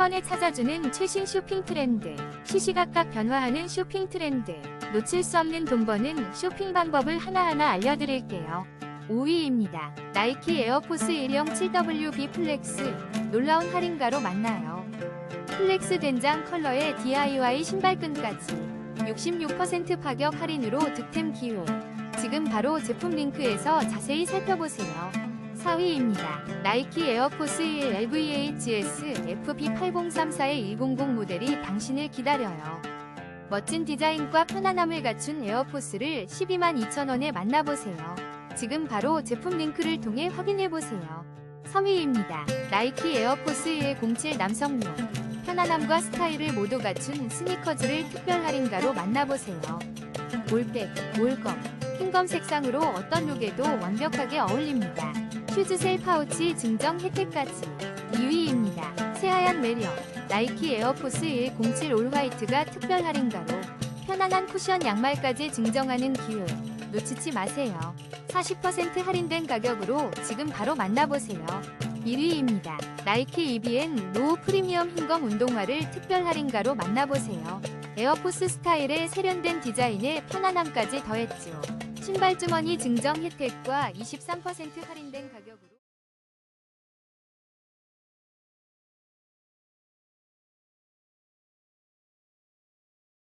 번에 찾아주는 최신 쇼핑 트렌드, 시시각각 변화하는 쇼핑 트렌드, 놓칠 수 없는 돈 버는 쇼핑 방법을 하나하나 알려드릴게요. 5위입니다. 나이키 에어포스 1형 7WB 플렉스, 놀라운 할인가로 만나요. 플렉스 된장 컬러의 DIY 신발끈까지 66% 파격 할인으로 득템 기회. 지금 바로 제품 링크에서 자세히 살펴보세요. 4위입니다. 나이키 에어포스 1 LVHS FP8034의 100 모델이 당신을 기다려요. 멋진 디자인과 편안함을 갖춘 에어포스를 12만 2천원에 만나보세요. 지금 바로 제품 링크를 통해 확인해보세요. 3위입니다. 나이키 에어포스 107 남성용 편안함과 스타일을 모두 갖춘 스니커즈를 특별 할인가로 만나보세요. 올백, 올검, 흰검 색상으로 어떤 룩에도 완벽하게 어울립니다. 휴즈셀 파우치 증정 혜택까지 2위입니다. 새하얀 매력 나이키 에어포스 107 올 화이트가 특별 할인가로 편안한 쿠션 양말까지 증정하는 기회 놓치지 마세요. 40% 할인된 가격으로 지금 바로 만나보세요. 1위입니다. 나이키 EBN 노우 프리미엄 흰검 운동화를 특별 할인가로 만나보세요. 에어포스 스타일의 세련된 디자인에 편안함까지 더했죠. 신발 주머니 증정 혜택과 23% 할인된 가격으로